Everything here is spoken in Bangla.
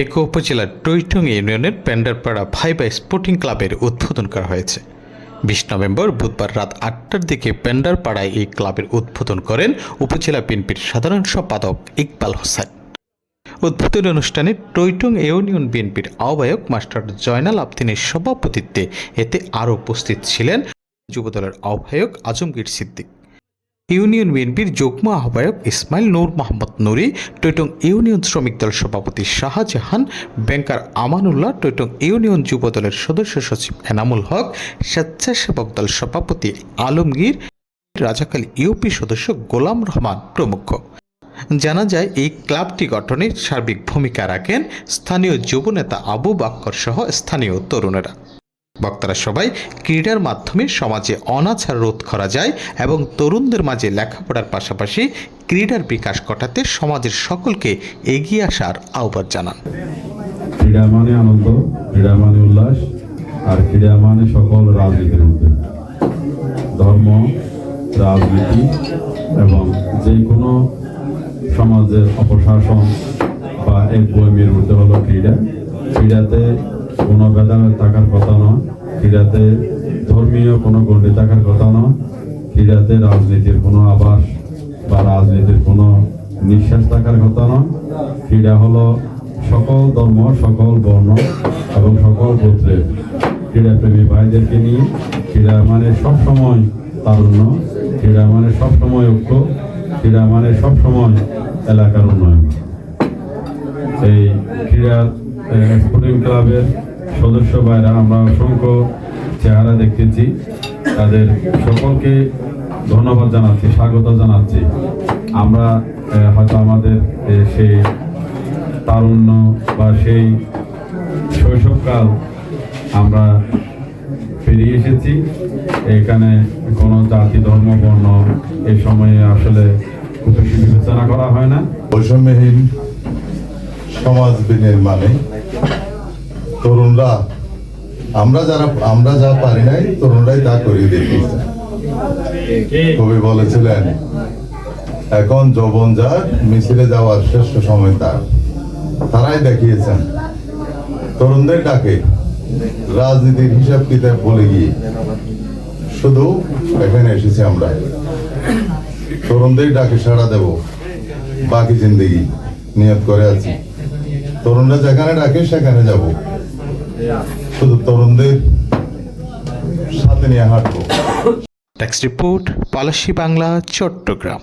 পেকো উপজেলার টৈটং ইউনিয়নের পেন্ডারপাড়া ভাইবা স্পোর্টিং ক্লাবের উদ্বোধন করা হয়েছে। বিশ নভেম্বর বুধবার রাত আটটার দিকে পেন্ডারপাড়ায় এই ক্লাবের উদ্বোধন করেন উপজেলা বিএনপির সাধারণ সম্পাদক ইকবাল হোসেন। উদ্বোধনী অনুষ্ঠানে টৈটং ইউনিয়ন বিএনপির আহ্বায়ক মাস্টার জয়নাল আবদিনের সভাপতিত্বে এতে আরও উপস্থিত ছিলেন যুবদলের আহ্বায়ক আজমগীর সিদ্দিক। ইউনিয়ন বিএনপির যুগ্ম আহ্বায়ক ইসমাইল নূর মোহাম্মদ নুরি, টৈটং ইউনিয়ন শ্রমিক দল সভাপতি শাহজাহান, ব্যাংকার আমানুল্লাহ, টৈটং ইউনিয়ন যুব দলের সদস্য সচিব এনামুল হক, স্বেচ্ছাসেবক দল সভাপতি আলমগীর, রাজাকাল ইউপি সদস্য গোলাম রহমান প্রমুখ। জানা যায়, এই ক্লাবটি গঠনে সার্বিক ভূমিকা রাখেন স্থানীয় যুবনেতা আবু বাক্কর সহ স্থানীয় তরুণেরা। বক্তারা সবাই ক্রীড়ার মাধ্যমে সমাজে অনাচার রোধ করা যায় এবং তরুণদের মাঝে লেখাপড়ার পাশাপাশি ক্রীড়ার বিকাশ ঘটাতে সমাজের সকলকে এগিয়ে আসার আহ্বান জানান। ক্রীড়া মানে আনন্দ, ক্রীড়া মানে উল্লাস, আর ক্রীড়া মানে সকল রাজনীতির মধ্যে। ধর্ম, রাজনীতি এবং যে কোনো সমাজের অপশাসন বা এক বইমের মধ্যে হলো ক্রীড়া। ক্রীড়াতে কোনো ভেদাভেদ থাকার কথা নয়, ক্রীড়াতে ধর্মীয় কোনো গণ্ডি থাকার কথা নয়, ক্রীড়াতে রাজনীতির কোনো আবাস বা রাজনীতির কোনো নিঃশ্বাস থাকার কথা নয়। ক্রীড়া হলো সকল ধর্ম, সকল বর্ণ এবং সকল গোত্রের। ক্রীড়াপ্রেমী ভাইদেরকে নিয়ে ক্রীড়া মানে সবসময় তারুণ্য, ক্রীড়া মানে সবসময় ঐক্য, ক্রীড়া মানে সবসময় এলাকার উন্নয়ন। এই ক্রীড়া স্পোর্টিং ক্লাবের সদস্য ভাইরা, আমরা অসংখ্য চেহারা দেখতেছি। তাদের সকলকে ধন্যবাদ জানাচ্ছি, স্বাগত জানাচ্ছি। আমরা হয়তো আমাদের সেই তারুণ্য বা সেই শৈশবকাল আমরা পেরিয়ে এসেছি। এখানে কোনো জাতি, ধর্ম, বর্ণ এই সময়ে আসলে খুব বিবেচনা করা হয় না। বৈষম্যহীন সমাজ বিনির্মাণে তরুণরা, আমরা যারা, আমরা যা পারি নাই, তরুণরাই তা করিয়ে দেখিয়েছে কবি বলেছিলেন, এখন যৌবন যার মিছিলে যাওয়ার শ্রেষ্ঠ সময় তার। তারাই দেখিয়েছেন। তরুণদের ডাকে, রাজনীতির হিসাব কিতাব বলে গিয়ে। শুধু এখানে এসেছি আমরা। তরুণদের ডাকে সাড়া দেব, বাকি জিন্দগি নিয়ত করে আছি। তরুণরা যেখানে ডাকে, সেখানে যাব। Text report Palashi Bangla Chattogram